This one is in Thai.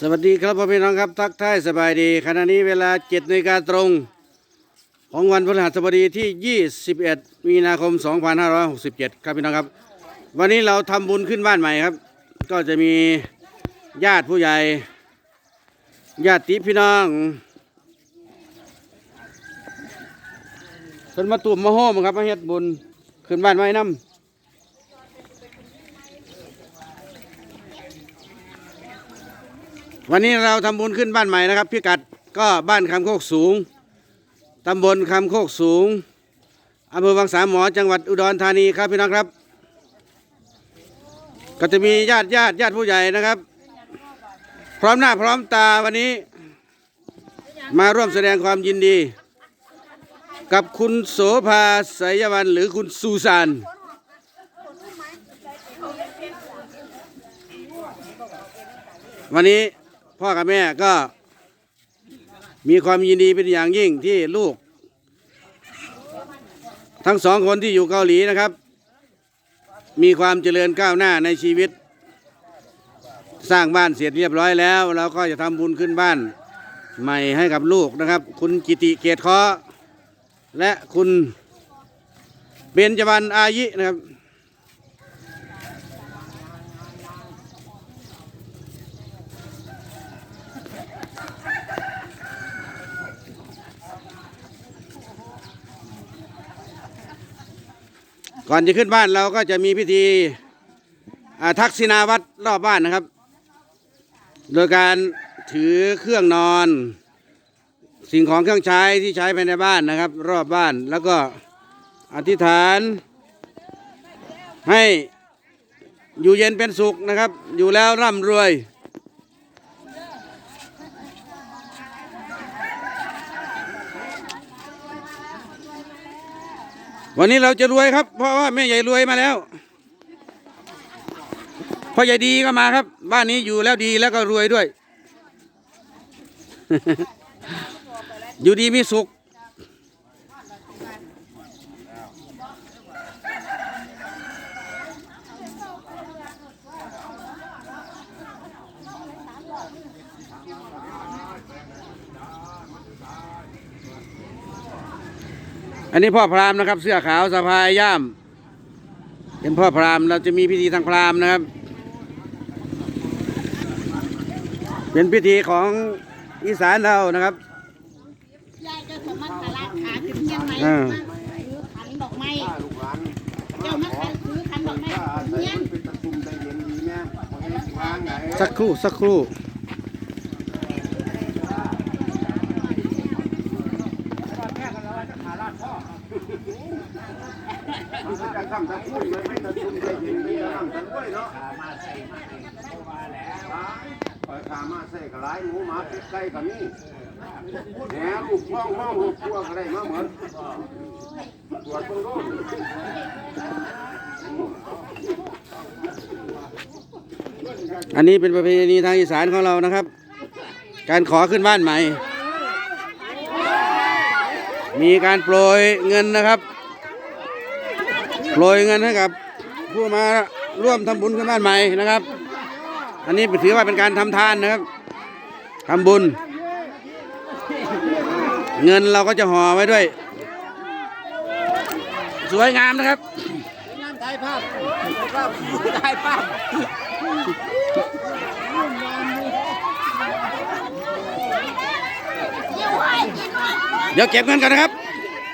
สวัสดีครับพ่อพี่น้องครับทักทายสบายดี ขณะนี้เวลาเจ็ดนาฬิกาตรง ของวันพฤหัสบดีที่ 21 มีนาคม 2567 ครับพี่น้องครับ วันนี้เราทำบุญขึ้นบ้านใหม่ครับ ก็จะมีญาติผู้ใหญ่ญาติพี่น้องเพิ่นมาตุ่มมาโฮมครับมาเฮ็ดบุญขึ้นบ้านใหม่นำ วันนี้เราทำบุญขึ้นบ้านใหม่นะครับพิกัดก็บ้านคำโคกสูงตำบลคำโคกสูงอำเภอวังสามหมอจังหวัดอุดรธานีครับพี่น้องครับ ก็จะมีญาติญาติญาติผู้ใหญ่นะครับ พร้อมหน้าพร้อมตาวันนี้ มาร่วมแสดงความยินดี กับคุณโสภาสายวันหรือคุณซูซานวันนี้ พ่อกับแม่ก็ มีความยินดีเป็นอย่างยิ่งที่ลูก ทั้งสองคนที่อยู่เกาหลีนะครับ มีความเจริญก้าวหน้าในชีวิต สร้างบ้านเสร็จเรียบร้อยแล้วเราก็จะทำบุญขึ้นบ้าน ใหม่ให้กับลูกนะครับ คุณกิติเกตเคอและคุณเบญจวรรณอายินะครับ ก่อนจะขึ้นบ้านเราก็จะมีพิธีทักษิณาวัดรอบบ้านนะครับ โดยการถือเครื่องนอน สิ่งของเครื่องใช้ที่ใช้ภายในบ้านนะครับ รอบบ้านแล้วก็อธิษฐาน ให้อยู่เย็นเป็นสุขนะครับ อยู่แล้วร่ำรวย วันนี้เราจะรวยครับ เพราะว่าแม่ใหญ่รวยมาแล้วพ่อใหญ่ดีก็มาครับ บ้านนี้อยู่แล้วดีแล้วก็รวยด้วย อยู่ดีมีสุข อันนี้พ่อพราหมณ์นะครับ เสื้อขาวสะพายย่าม เป็นพ่อพราหมณ์เราจะมีพิธีทางพราหมณ์นะครับ เป็นพิธีของอีสานเรานะครับยายเจ้าสมัครลาขาขึ้นยังไงอ่าถือขันดอกไม้เจ้ามาถือขันดอกไม้เงี้ยสักครู่สักครู่ มันก็จะทำทั้งคู่เลยไม่ตะทุนใจยินไม่ทำทั้ด้วยเนาะขามาใส่มาเส่เข้ามาแล้วปล่ขามาใส่กระไรหมูมาติดใกล้กันนี่แหนลูกม้องม้องลูกพัวกอะไรมาเหมือนตรวจเบื้องต้นอันนี้เป็นประเพณีทางอีสานของเรานะครับ การขอขึ้นบ้านใหม่ มีการโปรยเงินนะครับ โปรยเงินให้กับผู้มาร่วมทำบุญขึ้นบ้านใหม่นะครับ อันนี้ถือว่าเป็นการทำทานนะครับทำบุญ เงินเราก็จะห่อไว้ด้วย สวยงามนะครับถ่ายภาพภาพถ่ายภาพ เดี๋ยวเก็บเงินกันนะครับ